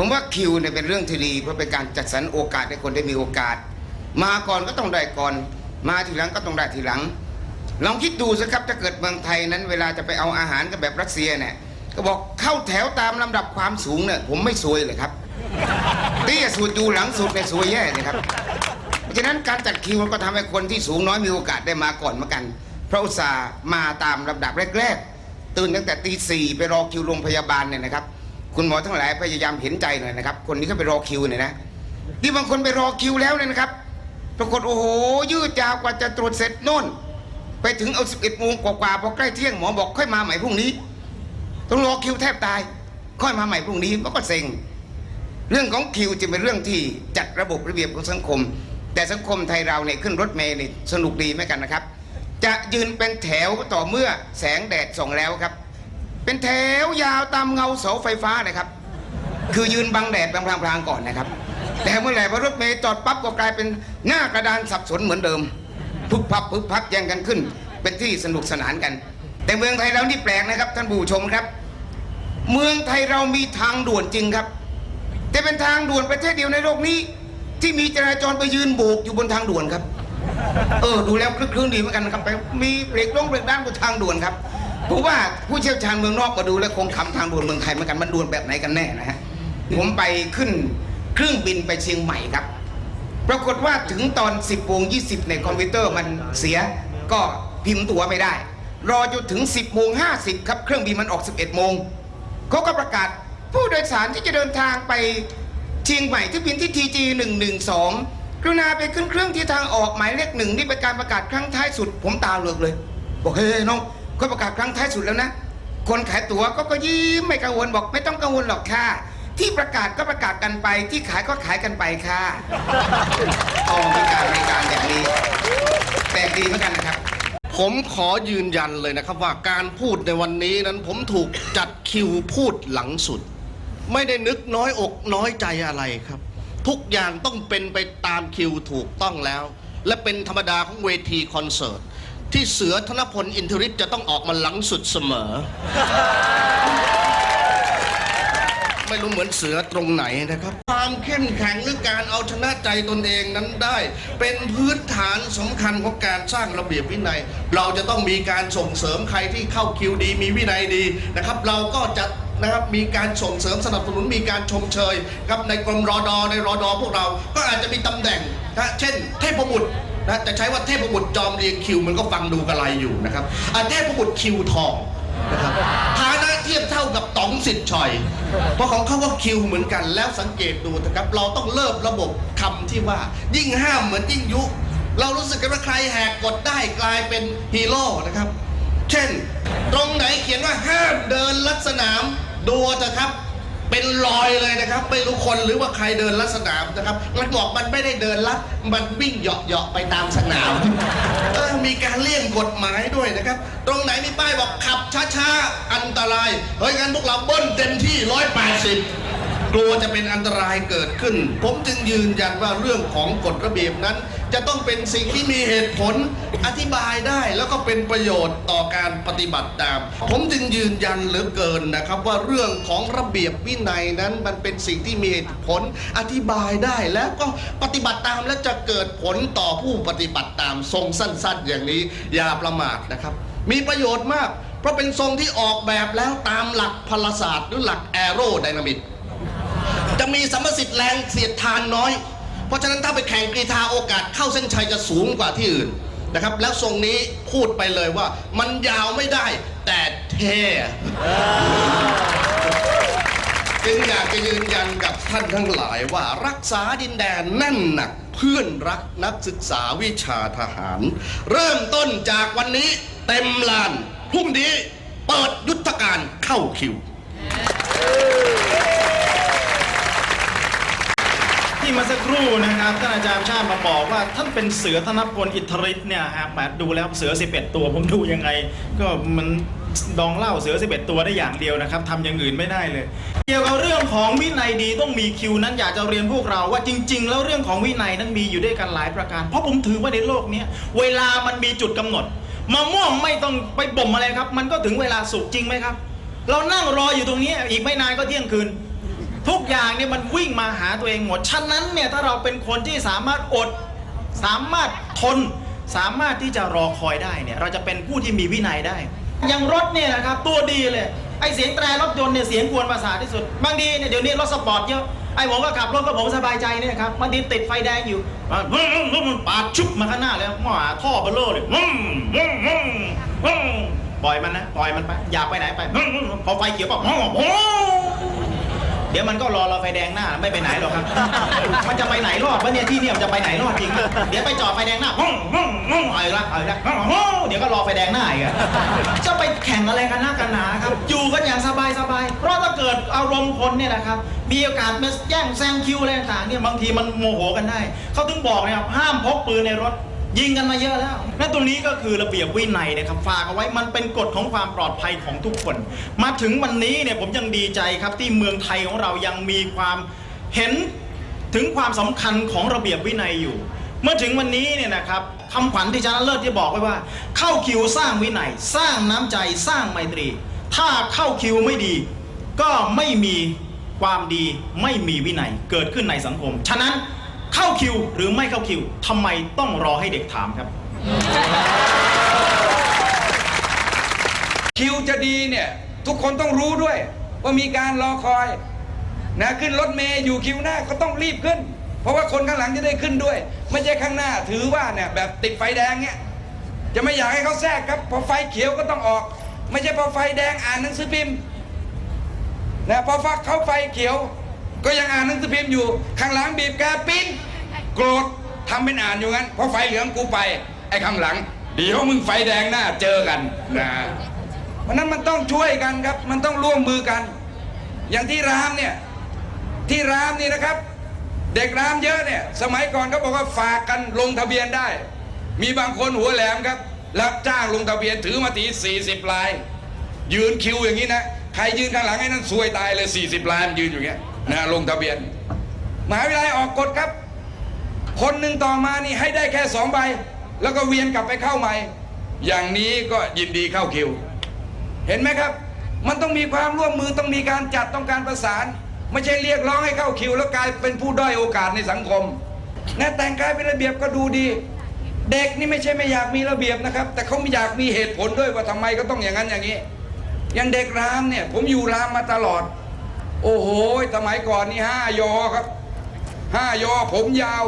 ผมว่าคิวเนี่ยเป็นเรื่องที่ดีเพราะเป็นการจัดสรรโอกาสให้คนได้มีโอกาส มาก่อนก็ต้องได้ก่อน มาทีหลังก็ต้องได้ทีหลัง ลองคิดดูสิครับถ้าเกิดเมืองไทยนั้น เวลาจะไปเอาอาหารกันแบบรัสเซียเนี่ยก็บอกเข้าแถวตามลำดับความสูงเนี่ยผมไม่ซวยเลยครับเตี้ยสุดอยู่หลังสุดเนี่ยซวยแย่เลยครับเพราะฉะนั้นการจัดคิวมันก็ทำให้คนที่สูงน้อยมีโอกาสได้มาก่อนเหมือนกันเพราะอุตส่าห์มาตามลำดับแรก ๆ ตื่นตั้งแต่ตีสี่ไปรอคิวโรงพยาบาลเนี่ยนะครับ คุณหมอทั้งหลายพยายามเห็นใจหน่อยนะครับ คนที่เขาไปรอคิวเนี่ยนะที่บางคนไปรอคิวแล้วเนี่ยนะครับ ปรากฏโอ้โห ยืดยาวกว่าจะตรวจเสร็จโน่น ไปถึงเอาสิบเอ็ดโมงกว่าๆพอใกล้เที่ยงหมอบอกค่อยมาใหม่พรุ่งนี้ ต้องรอคิวแทบตาย ค่อยมาใหม่พรุ่งนี้มันก็เซ็ง เรื่องของคิวจะเป็นเรื่องที่จัดระบบระเบียบของสังคม แต่สังคมไทยเราเนี่ยขึ้นรถเมล์นี่สนุกดีไหมกันนะครับ จะยืนเป็นแถวต่อเมื่อแสงแดดส่องแล้วครับ เป็นแถวยาวตามเงาเสาไฟฟ้านะครับ คือยืนบังแดดบังพลางๆก่อนนะครับ แต่เมื่อไหร่พอรถเมล์จอดปั๊บก็กลายเป็นหน้ากระดานสับสนเหมือนเดิมพึบพับพึบพับแย่งกันขึ้น เป็นที่สนุกสนานกัน แต่เมืองไทยเรานี่แปลกนะครับ ท่านผู้ชมครับ เมืองไทยเรามีทางด่วนจริงครับ แต่เป็นทางด่วนประเทศเดียวในโลกนี้ ที่มีจราจรไปยืนโบกอยู่บนทางด่วนครับ เออดูแล้วคลึกคลื้นดีเหมือนกันครับไปมีเบรกลงเบรกด้านบนทางด่วนครับ ผมว่าผู้เชี่ยวชาญเมืองนอกมาดูแล้วคงขำทางด่วนเมืองไทยเหมือนกันมันด่วนแบบไหนกันแน่นะฮะผมไปขึ้นเครื่องบินไปเชียงใหม่ครับ ปรากฏว่าถึงตอน 10โมง20ในคอมพิวเตอร์มันเสียก็พิมพ์ตั๋วไม่ได้ รอจนถึง 10โมง50ครับเครื่องบินมันออก 11โมงเขาก็ประกาศผู้โดยสารที่จะเดินทางไปเชียงใหม่ที่บินที่ TG 112กรุณาไปขึ้นเครื่องที่ทางออกหมายเลขหนึ่งนี่เป็นการประกาศครั้งท้ายสุด ผมตาเหลือกเลย บอกเฮ้ยน้อง เขาประกาศครั้งท้ายสุดแล้วนะ คนขายตั๋วก็ก็ยิ้มไม่กังวลบอก ไม่ต้องกังวลหรอกค่ะ ที่ประกาศก็ประกาศกันไป ที่ขายก็ขายกันไปค่ะอ๋อมีการมีการแบบนี้แปลกดีเหมือนกันนะครับ ผมขอยืนยันเลยนะครับว่าการพูดในวันนี้นั้นผมถูกจัดคิวพูดหลังสุด ไม่ได้นึกน้อยอกน้อยใจอะไรครับ ทุกอย่างต้องเป็นไปตามคิวถูกต้องแล้ว และเป็นธรรมดาของเวทีคอนเสิร์ต ที่เสือธนพลอินทริศจะต้องออกมาหลังสุดเสมอ ไม่รู้เหมือนเสือตรงไหนนะครับ ความเข้มแข็งหรือการเอาชนะใจตนเองนั้นได้ เป็นพื้นฐานสำคัญของการสร้างระเบียบวินัย เราจะต้องมีการส่งเสริมใครที่เข้าคิวดี มีวินัยดีนะครับ เราก็จะนะครับมีการส่งเสริมสนับสนุนมีการชมเชยครับในกรมรอดอในรอดอพวกเรา ก็อาจจะมีตำแหน่งนะเช่น เทพบุตร นะจะใช้ว่าเทพบุตรจอมเรียงคิวมันก็ฟังดูกระไรอยู่นะครับอะเทพบุตรคิวทองนะครับฐานะเทียบเท่ากับต๋องสิทธิ์ชอย เพราะของเขาก็คิวเหมือนกันแล้วสังเกตดูนะครับ เราต้องเริ่มระบบคำที่ว่า ยิ่งห้ามเหมือนยิ่งยุ เรารู้สึกกันว่าใครแหกกฎได้กลายเป็นฮีโร่นะครับ เช่น ตรงไหนเขียนว่าห้ามเดินลัดสนามดูเถอะครับ เป็นรอยเลยนะครับ ไม่รู้คนหรือว่าใครเดินลัดสนามนะครับ มันบอกมันไม่ได้เดินลัด มันวิ่งเหาะๆไปตามสนามเออมีการเลี่ยงกฎหมายด้วยนะครับ ตรงไหนมีป้ายบอกขับช้าๆอันตรายเฮ้ยงั้นพวกเราเบิ้ลเต็มที่180 กลัวจะเป็นอันตรายเกิดขึ้น ผมจึงยืนยันว่าเรื่องของกฎระเบียบนั้น จะต้องเป็นสิ่งที่มีเหตุผลอธิบายได้แล้วก็เป็นประโยชน์ต่อการปฏิบัติตาม ผมจึงยืนยันเหลือเกินนะครับว่าเรื่องของระเบียบวินัยนั้นมันเป็นสิ่งที่มีเหตุผลอธิบายได้แล้วก็ปฏิบัติตามและจะเกิดผลต่อผู้ปฏิบัติตามทรงสั้น ๆ อย่างนี้อย่าประมาทนะครับ มีประโยชน์มาก เพราะเป็นทรงที่ออกแบบแล้วตามหลักพลศาสตร์หรือหลักแอโรไดนามิก มีสัมประสิทธิ์แรงเสียดทานน้อย เพราะฉะนั้นถ้าไปแข่งกรีธาโอกาสเข้าเส้นชัยจะสูงกว่าที่อื่นนะครับ แล้วทรงนี้พูดไปเลยว่า มันยาวไม่ได้แต่เท่จึงอยากจะยืนยันกับท่านทั้งหลายว่ารักษาดินแดนแน่นหนักเพื่อนรักนักศึกษาวิชาทหาร เริ่มต้นจากวันนี้เต็มลานพรุ่งนี้เปิดยุทธการเข้าคิว ที่มาสักครู่นะครับท่านอาจารย์ชาติมาบอกว่าท่านเป็นเสือธนพลอิทธิฤทธิ์เนี่ยฮะแหมดูแล้วเสือ 11 ตัวผมดูยังไง ก็มันดองเหล่าเสือ 11 ตัวได้อย่างเดียวนะครับทำอย่างอื่นไม่ได้เลย เกี่ยวกับเรื่องของวินัยดีต้องมีคิวนั้นอยากจะเรียนพวกเราว่าจริง ๆ แล้วเรื่องของวินัยนั้นมีอยู่ด้วยกันหลายประการ เพราะผมถือว่าในโลกนี้เวลามันมีจุดกำหนดมะม่วงไม่ต้องไปบ่มอะไรครับ มันก็ถึงเวลาสุกจริงไหมครับ เรานั่งรออยู่ตรงนี้อีกไม่นานก็เที่ยงคืน ทุกอย่างเนี่ยมันวิ่งมาหาตัวเองหมด ฉะนั้นเนี่ยถ้าเราเป็นคนที่สามารถอด สามารถทน สามารถที่จะรอคอยได้เนี่ย เราจะเป็นผู้ที่มีวินัยได้ อย่างรถเนี่ยนะครับตัวดีเลย ไอเสียงแตรรถยนต์เนี่ยเสียงกวนประสาทที่สุด บางทีเนี่ยเดี๋ยวนี้รถสปอร์ตเยอะ ไอผมก็ขับรถก็ผมสบายใจเนี่ยครับบางทีติดไฟแดงอยู่มันปาดชุบมาข้างหน้าเลยหมาท่อเบลเลอร์เลยปล่อยมันนะ ปล่อยมันไป อยากไปไหนไป พอไฟเขียวปั๊บอืมอืม เดี๋ยวมันก็รอเราไฟแดงหน้าไม่ไปไหนหรอกครับ มันจะไปไหนรอดวะเนี่ยที่เนี่ยมันจะไปไหนรอดจริงปะเดี๋ยวไปจอดไฟแดงหน้าห้องห้องห้องเอาอีกละเอาอีกละห้องห้องเดี๋ยวก็รอไฟแดงหน้าอีกอะจะไปแข่งอะไรกันหน้ากันหนาครับ อยู่กันอย่างสบายสบายๆเพราะถ้าเกิดอารมณ์คนเนี่ยนะครับ มีโอกาสมาแย่งแซงคิวอะไรต่างๆเนี่ยบางทีมันโมโหกันได้เขาถึงบอกนะครับห้ามพกปืนในรถ ยิงกันมาเยอะแล้ว และตรงนี้ก็คือระเบียบวินัยนะครับฝากเอาไว้มันเป็นกฎของความปลอดภัยของทุกคน มาถึงวันนี้เนี่ยผมยังดีใจครับที่เมืองไทยของเรายังมีความเห็นถึงความสำคัญของระเบียบวินัยอยู่ เมื่อถึงวันนี้เนี่ยนะครับคำขวัญที่ชนะเลิศที่บอกไว้ว่า เข้าคิวสร้างวินัย สร้างน้ำใจสร้างไมตรี ถ้าเข้าคิวไม่ดี ก็ไม่มีความดีไม่มีวินัยเกิดขึ้นในสังคม ฉะนั้น เข้าคิวหรือไม่เข้าคิวทำไมต้องรอให้เด็กถามครับ คิวจะดีเนี่ย ทุกคนต้องรู้ด้วย ว่ามีการรอคอยนะขึ้นรถเมย์อยู่คิวหน้าก็ต้องรีบขึ้น เพราะว่าคนข้างหลังจะได้ขึ้นด้วย ไม่ใช่ข้างหน้าถือว่าเนี่ยแบบติดไฟแดงเนี่ยจะไม่อยากให้เขาแทรกครับพอไฟเขียวก็ต้องออก ไม่ใช่พอไฟแดงอ่านหนังสือพิมพ์นะพอฟักเขาไฟเขียว ก็ยังอ่านหนังสือพิมพ์อยู่ ข้างหลังบีบแกปิ้นโกรธทำเป็นอ่านอยู่งั้นพอไฟเหลืองกูไป ไอ้ข้างหลัง เดี๋ยวมึงไฟแดงหน้าเจอกันนะเพราะนั้นมันต้องช่วยกันครับ มันต้องร่วมมือกัน อย่างที่รามเนี่ยที่รามนี่นะครับ เด็กรามเยอะเนี่ย สมัยก่อนเขาบอกว่าฝากกันลงทะเบียนได้ มีบางคนหัวแหลมครับ รับจ้างลงทะเบียนถือมาตี40ลาย ยืนคิวอย่างนี้นะใครยืนข้างหลังให้นั่นซวยตายเลย 40ลายมันยืนอยู่อย่างเงี้ย นะลงทะเบียนมหาวิทยาลัยออกกฎครับ คนหนึ่งต่อมานี่ให้ได้แค่สองใบ แล้วก็เวียนกลับไปเข้าใหม่ อย่างนี้ก็ยินดีเข้าคิว เห็นไหมครับ มันต้องมีความร่วมมือต้องมีการจัดต้องการประสาน ไม่ใช่เรียกร้องให้เข้าคิว แล้วกลายเป็นผู้ด้อยโอกาสในสังคมนะแต่งกายเป็นระเบียบก็ดูดี เด็กนี่ไม่ใช่ไม่อยากมีระเบียบนะครับ แต่เขาอยากมีเหตุผลด้วยว่าทำไมก็ต้องอย่างนั้นอย่างนี้อย่างเด็กรามเนี่ยผมอยู่รามมาตลอด โอ้โห สมัยก่อนนี่ห้ายอครับห้ายอผมยาว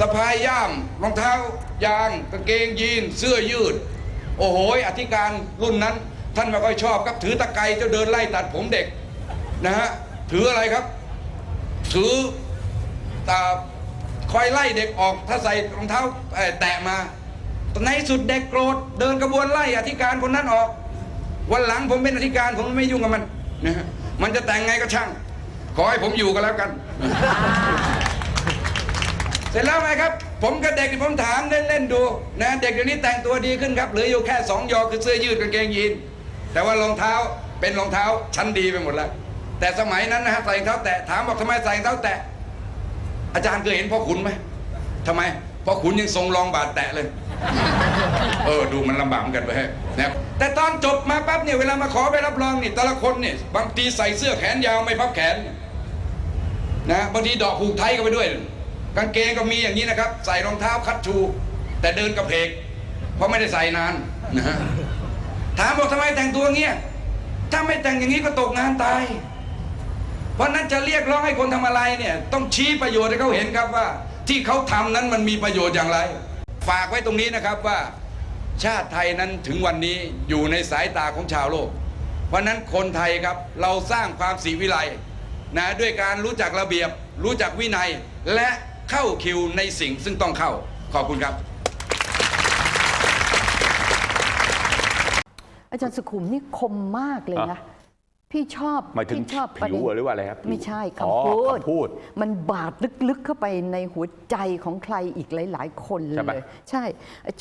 สะพายย่ามรองเท้ายางกางเกงยีนเสื้อยืด โอ้โหอธิการรุ่นนั้น ท่านไม่ค่อยชอบครับ ถือตะไคร้จะเดินไล่ตัดผมเด็กนะฮะถืออะไรครับ ถือตาคอยไล่เด็กออกถ้าใส่รองเท้าแตะมาในสุดเด็กโกรธเดินกระบวนไล่อธิการคนนั้นออก วันหลังผมเป็นอธิการผมไม่ยุ่งกับมันนะฮะ มันจะแต่งไงก็ช่าง ขอให้ผมอยู่กันแล้วกัน เสร็จแล้วไงครับ ผมกับเด็กที่ผมถามเล่นๆดูนะเด็กเดี๋ยวนี้แต่งตัวดีขึ้นครับเหลืออยู่แค่สองยอคือเสื้อยืดกางเกงยีนแต่ว่ารองเท้าเป็นรองเท้าชั้นดีไปหมดแล้วแต่สมัยนั้นนะฮะใส่รองเท้าแตะถามบอกทำไมใส่รองเท้าแตะอาจารย์เคยเห็นพ่อขุนไหมทำไมพ่อขุนยังทรงรองบาทแตะเลย เออดูมันลำบากเหมือนกันไปฮะนะแต่ตอนจบมาปั๊บเนี่ยเวลามาขอไปรับรองนี่แต่ละคนเนี่ยบางทีใส่เสื้อแขนยาวไม่พับแขนนะบางทีดอกผูกไทยก็ไปด้วย กางเกงก็มีอย่างนี้นะครับ ใส่รองเท้าคัดชู แต่เดินกระเพก เพราะไม่ได้ใส่นานนะฮะถามบอกทำไมแต่งตัวเงี้ยถ้าไม่แต่งอย่างนี้ก็ตกงานตาย เพราะนั้นจะเรียกร้องให้คนทำอะไรเนี่ย ต้องชี้ประโยชน์ให้เขาเห็นครับว่า ที่เขาทำนั้นมันมีประโยชน์อย่างไร ฝากไว้ตรงนี้นะครับว่าชาติไทยนั้นถึงวันนี้อยู่ในสายตาของชาวโลก เพราะนั้นคนไทยครับเราสร้างความสีวิไลนะด้วยการรู้จักระเบียบ รู้จักวินัยและเข้าคิวในสิ่งซึ่งต้องเข้าขอบคุณครับ อาจารย์สุขุมนี่คมมากเลยนะะ พี่ชอบหมายถึงพี่ชอบประผิเด็วนหรือว่าอะไรครับไม่ใช่อ๋อคำพูด คำพูด มันบาดลึกๆเข้าไปในหัวใจของใครอีกหลาย ๆ คนเลใช่ปะยใช่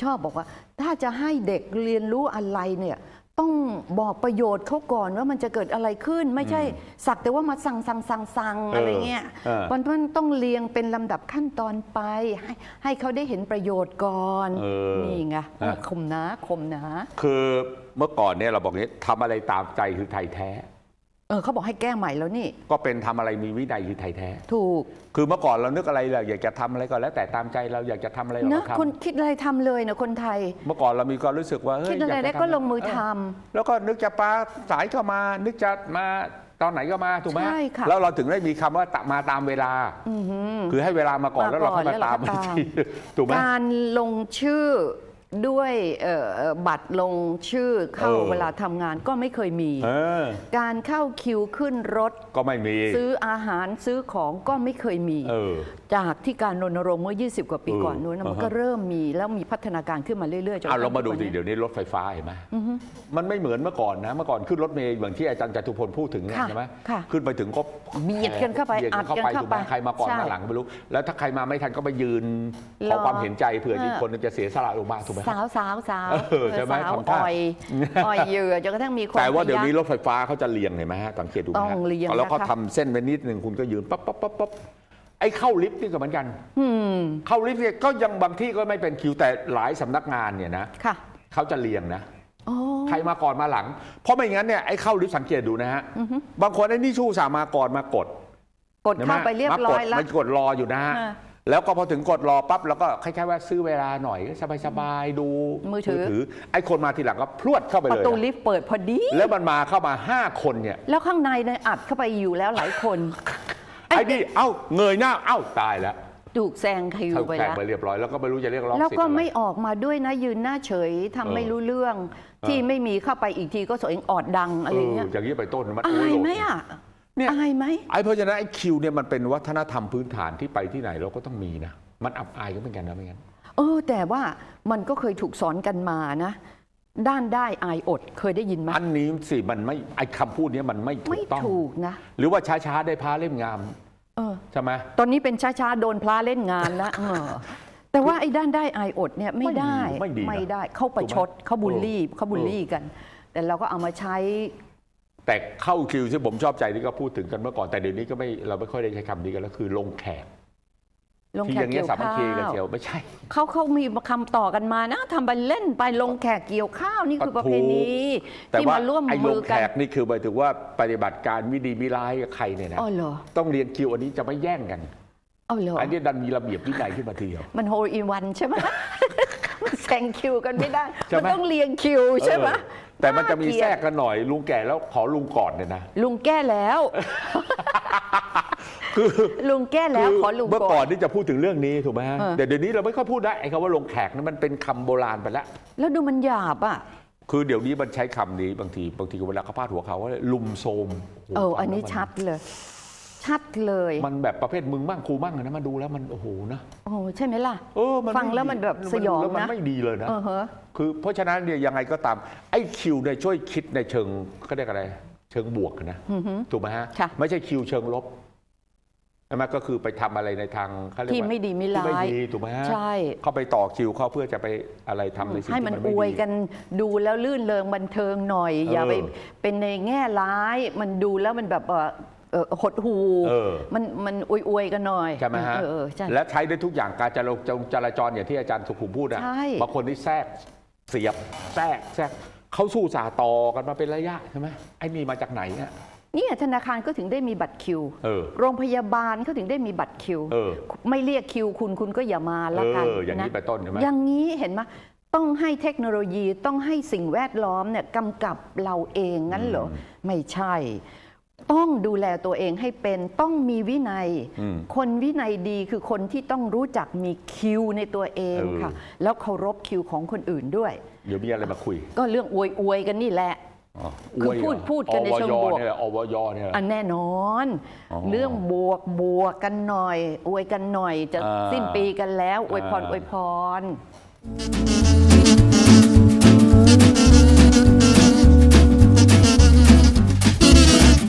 ชอบบอกว่า ถ้าจะให้เด็กเรียนรู้อะไรเนี่ย ต้องบอกประโยชน์เขาก่อนว่ามันจะเกิดอะไรขึ้น ไม่ใช่สักแต่ว่ามาสั่งสั่งสั่งสั่งอะไรเงี้ยเออ มันมันต้องเรียงเป็นลำดับขั้นตอนไป ให้ให้เขาได้เห็นประโยชน์ก่อนเออนี่ไงอะ คมนะคมนะ คือเมื่อก่อนเนี่ยเราบอกงี้ทำอะไรตามใจคือไทยแท้เออเขาบอกให้แก้ใหม่แล้วนี่ ก็เป็นทำอะไรมีวินัยคือไทยแท้ ถูกคือเมื่อก่อนเรานึกอะไรเราอยากจะทำอะไรก็แล้ว แต่ตามใจเราอยากจะทำอะไรเรานะก็ทำคนคิดอะไรทำเลยนะคนไทย เมื่อก่อนเรามีความรู้สึกว่าเฮ้ยคิดอะไรยาจได้จก็ทำลงมือทเแล้วก็นึกจะปลาสายก็มา นึกจะมาตอนไหนก็มาถูกไหมใช่ค่ะ แล้วเราถึงได้มีคำว่าตะมาตามเวลา อือหือ คือให้เวลามาก่อนมาแล้วเราค่อยก่มาอนตามแล้วเราก็อีกทีถูกไหม การลงชื่อ ด้วยเอ่อเอ่อบัตรลงชื่อเข้าเออเวลาทำงานก็ไม่เคยมีเออการเข้าคิวขึ้นรถ ก็ไม่มี ซื้ออาหารซื้อของก็ไม่เคยมีเออจากที่การรณรงค์เมื่อ 20 กว่าปีเออก่อนนู้นนะมันอ่าฮะก็เริ่มมีแล้วมีพัฒนาการขึ้นมาเรื่อยๆจนเอาเรามาดูกระสิทั่งเดี๋ยวนี้รถไฟฟ้าเห็นไหมมันไม่เหมือนเมื่อก่อนนะเมื่อก่อนขึ้นรถเมล์อย่างที่อาจารย์จตุพลพูดถึงเนี่ยค่ะใช่ไหมค่ะขึ้นไปถึงก็เบียดกันเข้าไปบียดอัดกันเข้าถูกไหมไปใครมาก่อนใช่มาหลังไม่รู้ แล้วถ้าใครมาไม่ทันก็ไปยืนขรออความเห็นใจเผื่ออีกเออคนหนึงจะเสียสละลงมาถูกไหมสาวสาวสาวเออใช่ไหมสาวทำท่า อ่อยอ่อยเหยื่อจนกระทั่งมีคนแต่ว่าเดี๋ยวนี้พรถไฟฟ้าเขาจะเรียงเห็นไหมฮะสังเกตดูไหมต้ฮะองเรียงแล้วเขานะคะทำเส้นไว้นิดหนึ่งคุณก็ยืนปั๊บปั๊บปั๊บปั๊บไอ้เข้าลิฟต์นี่ก็เหมือนกัน อืมเข้าลิฟต์เนี่ยก็ยังบางที่ก็ไม่เป็นคิวแต่หลายสำนักงานเนี่ยนะค่ะเขาจะเรียงนะโอ้ใครมาก่อนมาหลัง เพราะไม่งั้นเนี่ยไอ้เข้าลิฟต์สังเกตดูนะฮะบางคนไอ้นี่ชู้สามาก่อนมากดกดเข้าไปเรียบร้อยแล้วมันกดรออยู่นะฮะ อ่า แล้วก็พอถึงกดรอปั๊บแล้วก็คล้ายๆว่าซื้อเวลาหน่อยสบายๆดูมือถือ ไอ้คนมาทีหลังก็พรวดเข้าไปปเลยระตูนะลิฟต์เปิดพอดี แล้วมันมาเข้ามาห้าคนเนี่ย แล้วข้างในเนี่ยอัดเข้าไปอยู่แล้วหลายคน ไอ้นี่เอ้าเงยหน้าเอ้าตายแล้วถูกแซงคิวเขาไปแข่งแล้วไปเรียบร้อยแล้วก็ไม่รู้จะเรียกร้องแล้วสิทธิ์ก็อะไรไม่ออกมาด้วยนะยืนหน้าเฉยทำเออไม่รู้เรื่อง ที่ไม่มีเข้าไปอีกทีก็สวยออดดังอะไรเงี้ยเอออย่างนี้ไปต้นมันอาโอ้ยโหไหมอะ เนี่ยอายไหมไอ้เพราะฉะนั้นไอ้คิวเนี่ยมันเป็นวัฒนธรรมพื้นฐานที่ไปที่ไหนเราก็ต้องมีนะ มันอับอายก็เหมือนกันนะไม่งั้นเออ แต่ว่ามันก็เคยถูกสอนกันมานะ ด้านได้อายอดเคยได้ยินไหมอันนี้สิมันไม่ไอ้คำพูดเนี้ยมันไม่ถูไม่กต้อง ถูกนะ หรือว่าช้าๆได้พาเล่มงามเออ ใช่ไหม ตอนนี้เป็นช้าๆโดนพระเล่นงานแล้วเออ แต่ว่าไอ้ด้านได้อายอดเนี่ยไม่ได้ไม่ดีนะไม่ได้เขาประชดถูกไหมเขาบูลลี่เออเขาบูลลี่กัน แต่เราก็เอามาใช้ แต่เข้าคิวที่ผมชอบใจที่ก็พูดถึงกันเมื่อก่อนแต่เดี๋ยวนี้ก็ไม่เราไม่ค่อยได้ใช้คำนี้กันแล้วคือลงแขกลงที่แขอกย่างเงี้เกี่ยยวสามัคข้าคีกันวเชียวไม่ใช่ เขาเขามีคำต่อกันมานะทำไปเล่นไปลงแขกเกี่ยวข้าวนี่คือประเพณีแต่ที่ว่ามาร่วมไอ้ลมืงอแขกันกนี่คือหมายถึงว่าปฏิบัติการวิดีวิร้ายกับใครเนี่ยนะอ๋อเหรอต้องเรียนคิวอันนี้จะไม่แย่งกัน อ๋อเหรออันนี้ดันมีระเบียบวินัยขึ้นมาทีเดียว มันโฮลอีวันใช่ไหม มันแซงคิวกันไม่ได้ ใช่มันไหม ต้องเรียงคิวใช่ไหมเออแต่มันจะมีาเกลียดแทรกกันหน่อย ลุงแก่แล้วขอลุงก่อนเนี่ยนะ ลุงแก้แล้ว คือลุงแก้แล้วคืขอลุงเมื่อก่ก่ออนน ที่จะพูดถึงเรื่องนี้ถูกไหมฮะเออ แต่เดี๋ยวนี้เราไม่ค่อยพูดได้ไอ้คำว่าลงแขกนั้นมันเป็นคำโบราณไปแล้ว แล้วดูมันหยาบอะ คือเดี๋ยวนี้มันใช้คำนี้บางทีบางทีเวลาเขาพาดหัวเขาว่าลุมโซมโโหเออฟังอันนี้แล้วมัชัดเลย ชัดเลย มันแบบประเภทมึงบ้างครูบ้างอะนะมาดูแล้วมันโอ้โหนะโอ้ใช่ไหมล่ะ เออมันฟังแล้วมันแบบสยองดูแล้วมันนะไม่ดีเลยนะ เออฮะ คือเพราะฉะนั้นเนี่ยยังไงก็ตามไอ้คิวเนี่ยช่วยคิดในเชิงเขาเรียกอะไร เชิงบวกนะอือฮึถูกไหมฮะ ค่ะ ไม่ใช่คิวเชิงลบใช่ไหมก็คือไปทำอะไรในทางเขาเรียกที่ว่าไม่ดีไม่ที่ร้าไม่ย ดีถูกไหมฮะใช่ เข้าไปต่อคิวเข้าเพื่อจะไปอะไรทำในสิ่งให้ที่มันมันอไม่วยดี กันดูแล้วลื่นเริงบันเทิงหน่อย อย่าไปเออเป็นในแง่ร้าย มันดูแล้วมันแบบเอ่อ เอ่อหดหูเออ มันมันอวยอวยๆกันหน่อยใช่ไหมฮะเออเออใช่ และใช้ได้ทุกอย่างการจราจรจราจรอย่างที่อาจารย์สุขุมพูดนะใช่ บางคนที่แทรกเสียบแทรกแทรกเขาสู้สาต่อกันมาเป็นระยะใช่ไหมไอ้นี่มาจากไหนเนี่ย เนี่ยธนาคารก็ถึงได้มีบัตรคิว เออโรงพยาบาลเขาถึงได้มีบัตรคิว เออไม่เรียกคิวคุณคุณก็อย่ามาละกันเอออย่างนี้ะเป็นต้นใช่ไหม อย่างนี้เห็นไหมต้องให้เทคโนโลยีต้องให้สิ่งแวดล้อมเนี่ยกำกับเราเองงั้นเหรอ ไม่ใช่ ต้องดูแลตัวเองให้เป็นต้องมีวินัยอืมคนวินัยดีคือคนที่ต้องรู้จักมีคิวในตัวเองเออค่ะ แล้วเคารพคิวของคนอื่นด้วย เดี๋ยวมีอะไรมาคุย ก็เรื่องอวยอวยๆกันนี่แหละอ๋อคือวยพูดเหรอพูดกันในเชิงบวกอเนี่ยแหละอวยเนี่ยแหละอันแน่นอนอ๋อเรื่องบวกบวกกันหน่อย อวยกันหน่อย จะอ่าสิ้นปีกันแล้ว อวยพรอ่าอวยพร